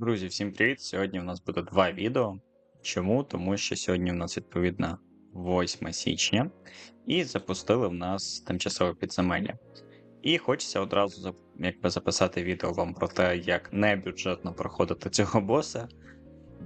Друзі, всім привіт! Сьогодні в нас буде два відео. Чому? Тому що сьогодні в нас відповідно 8 січня, і запустили в нас тимчасове підземелля. І хочеться одразу якби записати відео вам про те, як небюджетно проходити цього боса.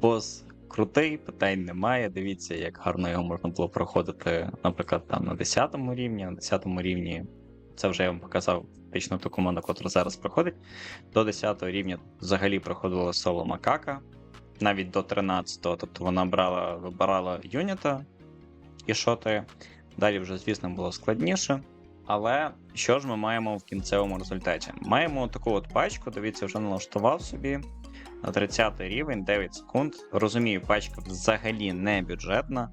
Бос крутий, питань немає. Дивіться, як гарно його можна було проходити, наприклад, там на 10 рівні, на 10 рівні. Це вже я вам показав фактично ту команду, яка зараз проходить. До 10 рівня взагалі проходила соло макака, навіть до 13-го, тобто вона брала, вибирала юніта і шоти. Далі вже, звісно, було складніше. Але що ж ми маємо в кінцевому результаті? Маємо таку от пачку, дивіться, вже налаштував собі. На 30 рівень 9 секунд. Розумію, пачка взагалі не бюджетна.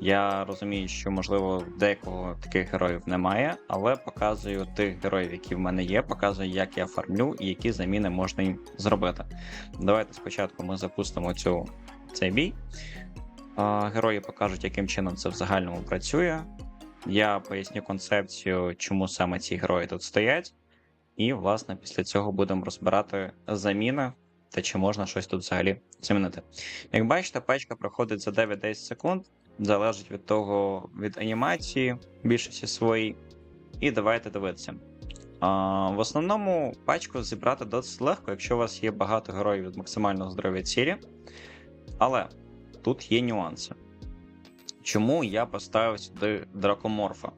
Я розумію, що можливо декого таких героїв немає, але показую тих героїв, які в мене є, показую, як я фармлю і які заміни можна їм зробити. Давайте спочатку ми запустимо цю, цей бій. Герої покажуть, яким чином це в загальному працює. Я поясню концепцію, чому саме ці герої тут стоять. І, власне, після цього будемо розбирати заміни та чи можна щось тут взагалі замінити. Як бачите, пачка проходить за 9-10 секунд залежить від того, від анімації більшості своїй. І давайте дивитися. А, В основному пачку зібрати досить легко, якщо у вас є багато героїв від максимального здоров'я цілі. Але тут є нюанси. Чому я поставив сюди дракоморфа?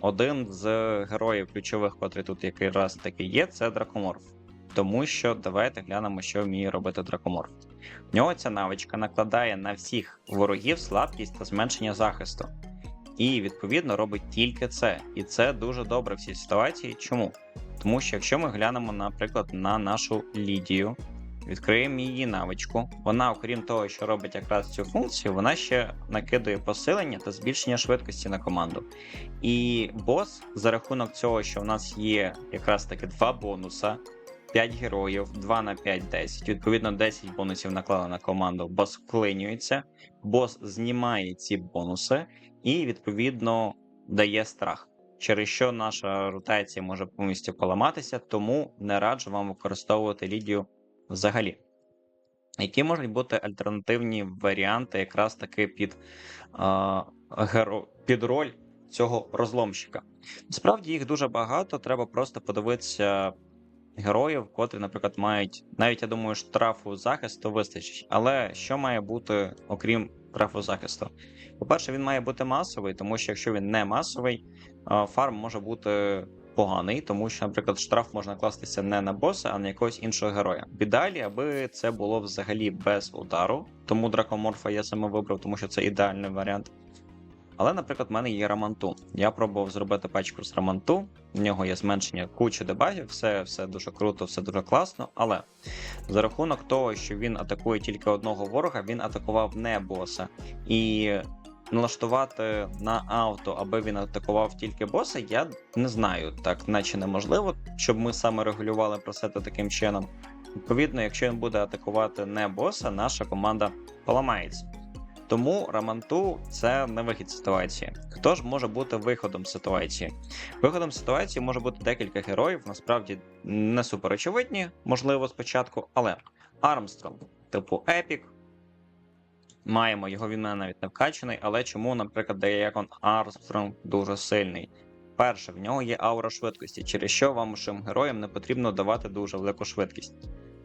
Один з героїв ключових, котрий тут якраз таки є, це дракоморф. Тому що давайте глянемо, що вміє робити дракоморф. В нього ця навичка накладає на всіх ворогів слабкість та зменшення захисту. І відповідно робить тільки це. І це дуже добре в цій ситуації. Чому? Тому що якщо ми глянемо, наприклад, на нашу Лідію, відкриємо її навичку, вона, окрім того, що робить якраз цю функцію, вона ще накидує посилення та збільшення швидкості на команду. І бос за рахунок цього, що в нас є якраз таки два бонуса. 5 героїв, 2 на 5 10. Відповідно, 10 бонусів наклали на команду, бос вклинюється, бос знімає ці бонуси і, відповідно, дає страх, через що наша ротація може повністю поламатися, тому не раджу вам використовувати лідію взагалі. Які можуть бути альтернативні варіанти, якраз таки під, а, геро... під роль цього розломщика? Насправді їх дуже багато, треба просто подивитися героїв, котрі, наприклад, мають навіть я думаю, штрафу захисту вистачить. Але що має бути, окрім штрафу захисту? По-перше, він має бути масовий, тому що якщо він не масовий, фарм може бути поганий, тому що, наприклад, штраф можна кластися не на боса, а на якогось іншого героя. В ідеалі, аби це було взагалі без удару, тому дракоморфа я саме вибрав, тому що це ідеальний варіант. Але, наприклад, в мене є раманту. Я пробував зробити пачку з раманту. В нього є зменшення кучі дебагів, все все дуже круто, все дуже класно. Але за рахунок того, що він атакує тільки одного ворога, він атакував не боса. І налаштувати на авто, аби він атакував тільки боса, я не знаю, так наче неможливо, щоб ми саме регулювали пресети таким чином. Відповідно, якщо він буде атакувати не боса, наша команда поламається. Тому Раманту це не вихід ситуації. Хто ж може бути виходом ситуації? Виходом ситуації може бути декілька героїв, насправді не суперочевидні, можливо, спочатку, але Армстронг, типу Епік. Маємо його, він навіть не вкачаний, але чому, наприклад, Деякон Армстронг дуже сильний? Перше, в нього є аура швидкості, через що вашим героям не потрібно давати дуже велику швидкість.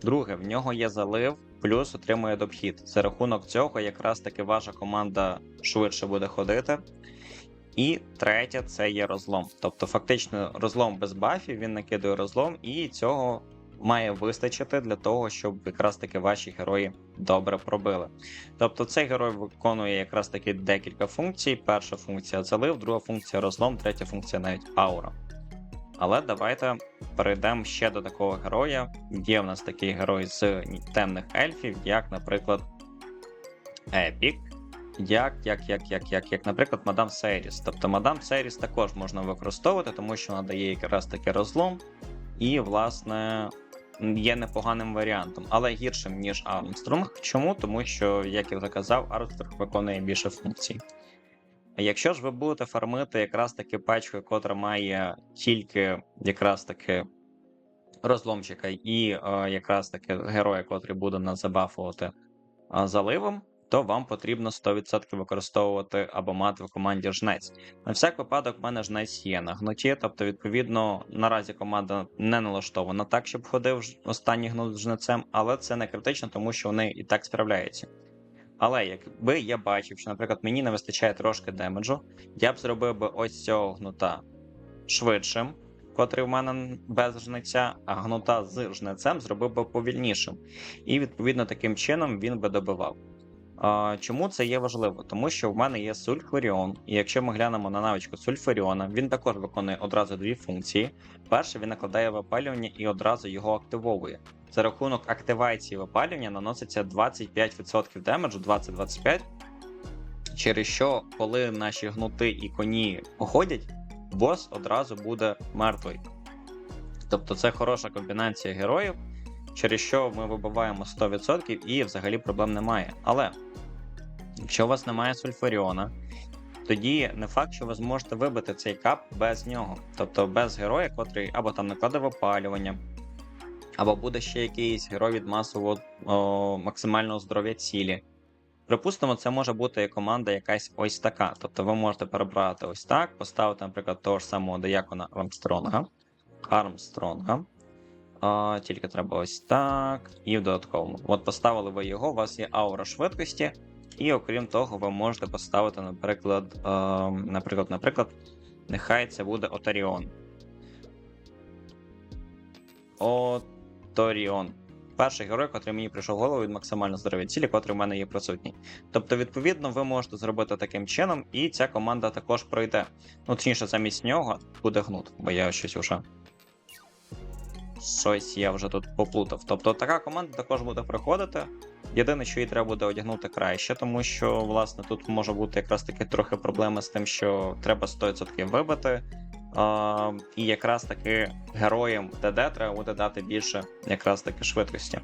Друге, в нього є залив, плюс отримує добхід. За рахунок цього, якраз таки ваша команда швидше буде ходити. І третє це є розлом. Тобто, фактично, розлом без бафів, він накидує розлом, і цього має вистачити для того, щоб якраз таки ваші герої добре пробили. Тобто, цей герой виконує якраз таки декілька функцій. Перша функція залив, друга функція розлом, третя функція навіть аура. Але давайте перейдемо ще до такого героя. Є в нас такий герой з темних ельфів, як, наприклад, Епік. Як, як, як, як, як, як, наприклад, Мадам Сейріс. Тобто Мадам Сейріс також можна використовувати, тому що вона дає якраз таки розлом, і, власне, є непоганим варіантом, але гіршим, ніж Армстронг. Чому? Тому що, як я вже казав, Армстронг виконує більше функцій. Якщо ж ви будете фармити якраз таки пачку, котра має тільки якраз таки розломчика і е, якраз таки героя, котрий буде нас забафувати е, заливом, то вам потрібно 100% використовувати або мати в команді жнець. На всяк випадок, в мене жнець є на гноті, тобто, відповідно, наразі команда не налаштована так, щоб ходив останній гнут з жнецем, але це не критично, тому що вони і так справляються. Але якби я бачив, що, наприклад, мені не вистачає трошки демеджу, я б зробив би ось цього гнута швидшим, котрий в мене без жнеця, а гнута з жнецем зробив би повільнішим. І відповідно таким чином він би добивав. А, чому це є важливо? Тому що в мене є сульфуріон, і якщо ми глянемо на навичку сульфуріона, він також виконує одразу дві функції. Перше, він накладає випалювання і одразу його активовує. За рахунок активації випалювання наноситься 25% демеджу, 20-25%. через що, коли наші гнути і коні походять, бос одразу буде мертвий. Тобто це хороша комбінація героїв, через що ми вибиваємо 100% і взагалі проблем немає. Але якщо у вас немає сульфуріона, тоді не факт, що ви зможете вибити цей кап без нього. Тобто без героя, котрий або там накладе випалювання, або буде ще якийсь герой від масового о, максимального здоров'я цілі. Припустимо, це може бути команда якась ось така. Тобто ви можете перебрати ось так, поставити, наприклад, того ж самого Деякона Армстронга. Армстронга. А, тільки треба ось так. І в додатковому. От поставили ви його, у вас є аура швидкості, і окрім того, ви можете поставити, наприклад, е, наприклад, наприклад, нехай це буде Отаріон. Оторіон. Перший герой, котрий мені прийшов в голову від максимально здоров'я цілі, котрий в мене є присутній. Тобто, відповідно, ви можете зробити таким чином, і ця команда також пройде. Ну, точніше, замість нього буде гнут, бо я щось уже. Щось я вже тут поплутав. Тобто така команда також буде приходити. Єдине, що їй треба буде одягнути краще, тому що, власне, тут може бути якраз таки трохи проблеми з тим, що треба 100% вибити. І якраз таки героям ДД треба буде дати більше якраз таки швидкості.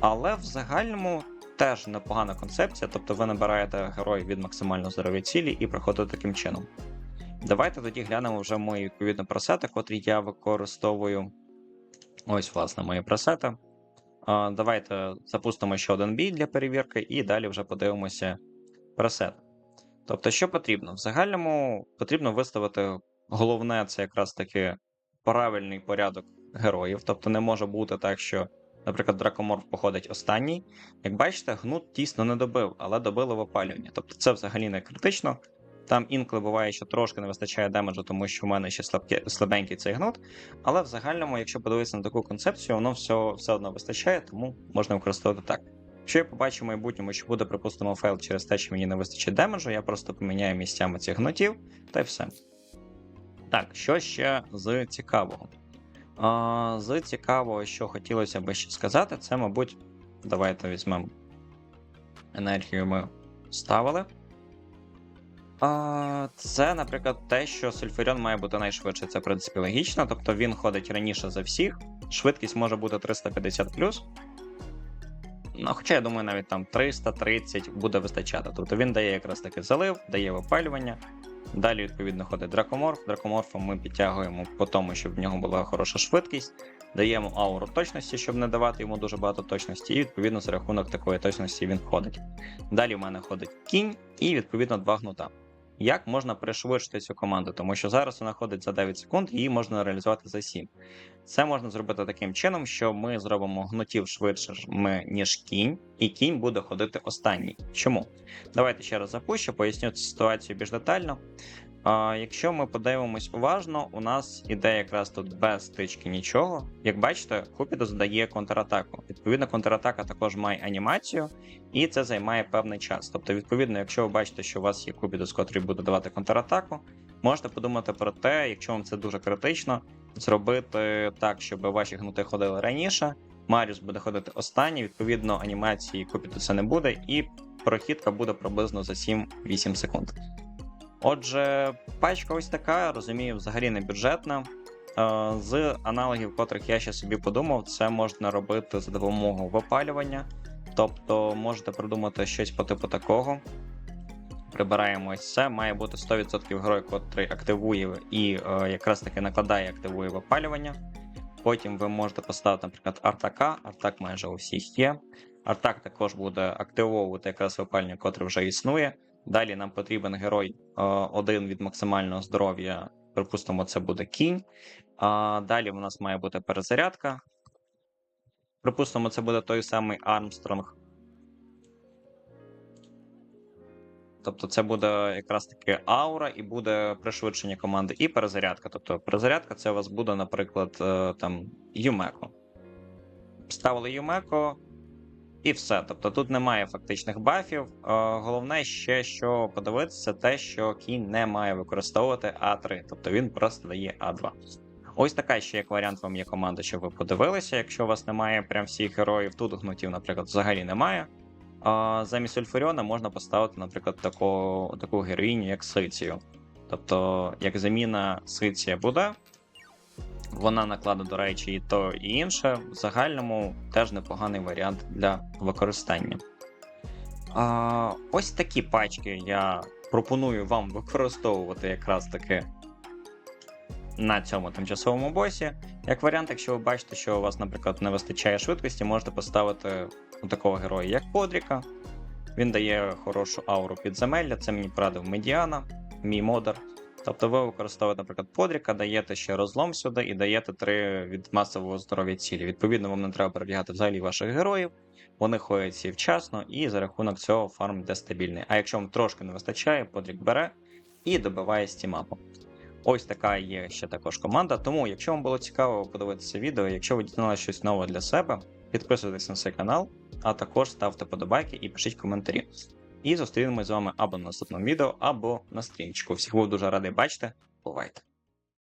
Але в загальному теж непогана концепція, тобто ви набираєте героїв від максимально здоров'я цілі і приходите таким чином. Давайте тоді глянемо вже мої відповідно пресети, котрі я використовую. Ось, власне, мої пресети. Давайте запустимо ще один бій для перевірки, і далі вже подивимося пресет. Тобто, що потрібно? В загальному потрібно виставити головне це якраз таки правильний порядок героїв. Тобто не може бути так, що, наприклад, дракоморф походить останній. Як бачите, гнут тісно не добив, але добили в опалювання. Тобто це взагалі не критично. Там інколи буває, що трошки не вистачає демеджу, тому що в мене ще слабке, слабенький цей гнут. Але в загальному, якщо подивитися на таку концепцію, воно все, все одно вистачає, тому можна використовувати так. Якщо я побачу в майбутньому, що буде, припустимо, фейл через те, що мені не вистачить демеджу, я просто поміняю місцями цих гнутів, та й все. Так, що ще з цікавого? А, з цікавого, що хотілося би ще сказати, це, мабуть, давайте візьмемо енергію ми ставили. А, Це, наприклад, те, що Сульфуріон має бути найшвидше. Це, в принципі, логічно. Тобто він ходить раніше за всіх. Швидкість може бути 350 Ну, хоча я думаю, навіть там 330 буде вистачати. Тобто він дає якраз таки залив, дає випалювання. Далі, відповідно, ходить дракоморф. Дракоморфом ми підтягуємо по тому, щоб в нього була хороша швидкість. Даємо ауру точності, щоб не давати йому дуже багато точності, і відповідно за рахунок такої точності він ходить. Далі в мене ходить кінь і відповідно два гнута. Як можна пришвидшити цю команду? Тому що зараз вона ходить за 9 секунд, її можна реалізувати за 7. Це можна зробити таким чином, що ми зробимо гнутів швидше, ніж кінь, і кінь буде ходити останній. Чому? Давайте ще раз запущу, поясню цю ситуацію більш детально. Якщо ми подивимось уважно, у нас іде якраз тут без стички нічого. Як бачите, Купідос дає контратаку. Відповідно, контратака також має анімацію, і це займає певний час. Тобто, відповідно, якщо ви бачите, що у вас є Купідос, котрий буде давати контратаку, можете подумати про те, якщо вам це дуже критично, зробити так, щоб ваші гнути ходили раніше. Маріус буде ходити останній, відповідно, анімації Купідоса не буде, і прохідка буде приблизно за 7-8 секунд. Отже, пачка ось така, розумію, взагалі не бюджетна. Е, З аналогів, котрих я ще собі подумав, це можна робити за допомогою випалювання. Тобто можете придумати щось по типу такого. Прибираємо ось це. Має бути 100% герой, котрий активує і е, якраз таки накладає активує випалювання. Потім ви можете поставити, наприклад, Артака. Артак майже у всіх є. Артак також буде активовувати якраз випалення, котре вже існує. Далі нам потрібен герой е, один від максимального здоров'я. Припустимо, це буде кінь. А далі у нас має бути перезарядка. Припустимо, це буде той самий Армстронг. Тобто це буде якраз таки аура і буде пришвидшення команди і перезарядка. Тобто перезарядка це у вас буде, наприклад, е, там Юмеко. Ставили Юмеко і все. Тобто тут немає фактичних бафів. Е, Головне ще, що подивитися, те, що кінь не має використовувати А3, тобто він просто дає А2. Ось така ще як варіант вам є команда, щоб ви подивилися. Якщо у вас немає прям всіх героїв, тут гнутів, наприклад, взагалі немає. А замість Ульфаріона можна поставити, наприклад, таку, таку героїню, як Сицію. Тобто, як заміна Сиція буде, вона накладе, до речі, і то, і інше. В загальному теж непоганий варіант для використання. А, ось такі пачки я пропоную вам використовувати якраз таки на цьому тимчасовому босі. Як варіант, якщо ви бачите, що у вас, наприклад, не вистачає швидкості, можете поставити у такого героя, як Подріка. Він дає хорошу ауру підземелля, це мені порадив Медіана, мій модер. Тобто ви використовуєте, наприклад, Подріка, даєте ще розлом сюди і даєте 3 від масового здоров'я цілі. Відповідно, вам не треба перебігати взагалі ваших героїв. Вони ходять всі вчасно, і за рахунок цього фарм йде стабільний. А якщо вам трошки не вистачає, Подрік бере і добиває стімапу. Ось така є ще також команда. Тому, якщо вам було цікаво подивитися відео, якщо ви дізналися щось нове для себе, підписуйтесь на цей канал, а також ставте подобайки і пишіть коментарі. І зустрінемось з вами або на наступному відео, або на стрімчику. Всіх був дуже радий бачити. Бувайте!